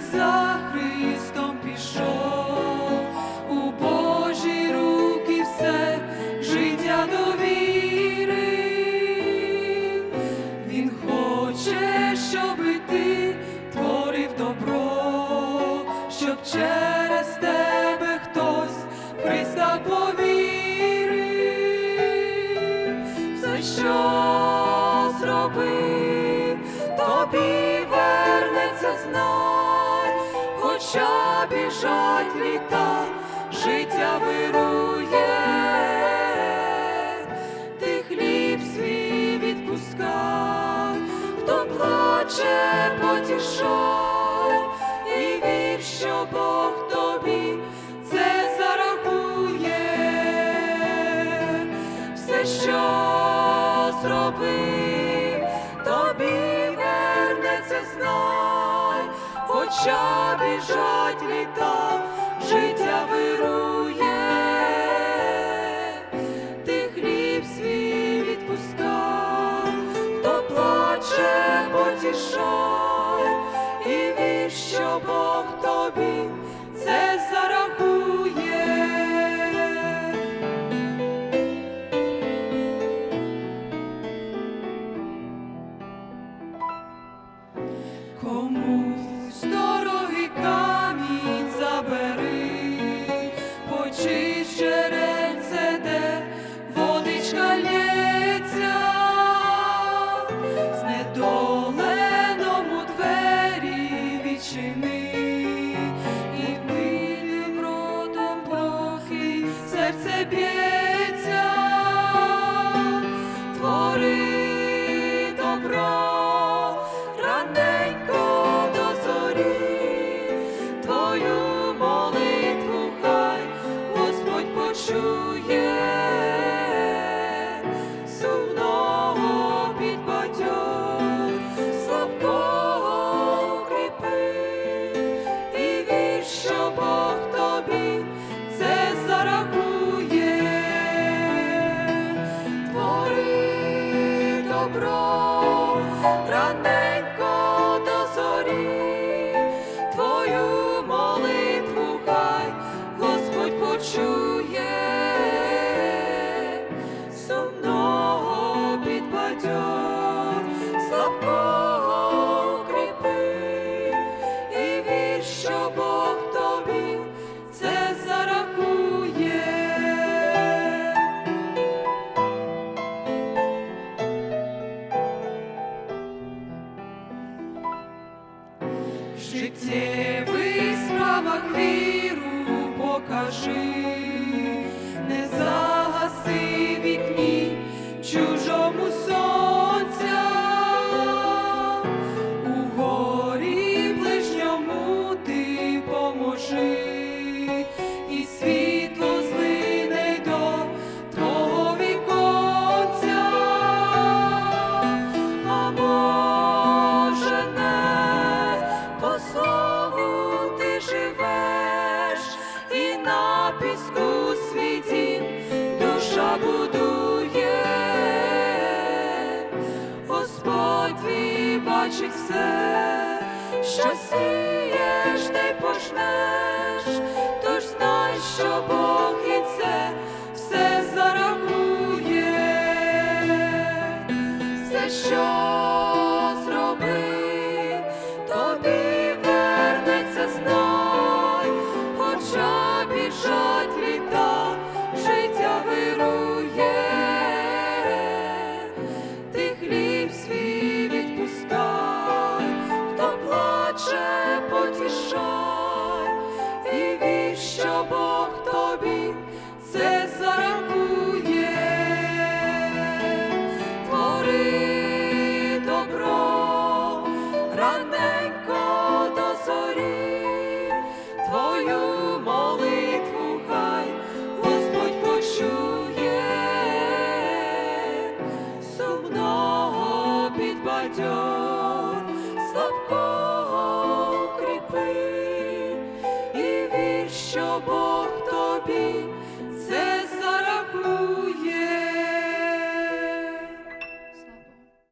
за Христом пішов, у Божі руки все життя довірив, Він хоче, щоби ти творив добро, щоб через тебе хтось Христа повірив, все, що зробив тобі. Вернеться знов хоча біжать літа, життя вирує, ти хліб свій відпускай, хто плаче, потішай, і вір, що Бог тобі це зарахує, все, що зробив, хоча біжать літа, добро, раненько життєвих справах віру покажи, не загаси вікні чужому свій дім душа будує, Господь бачить все, що сієш, те й пожнеш, тож знай, що Бог і це все зарахує. Все, що що Бог тобі.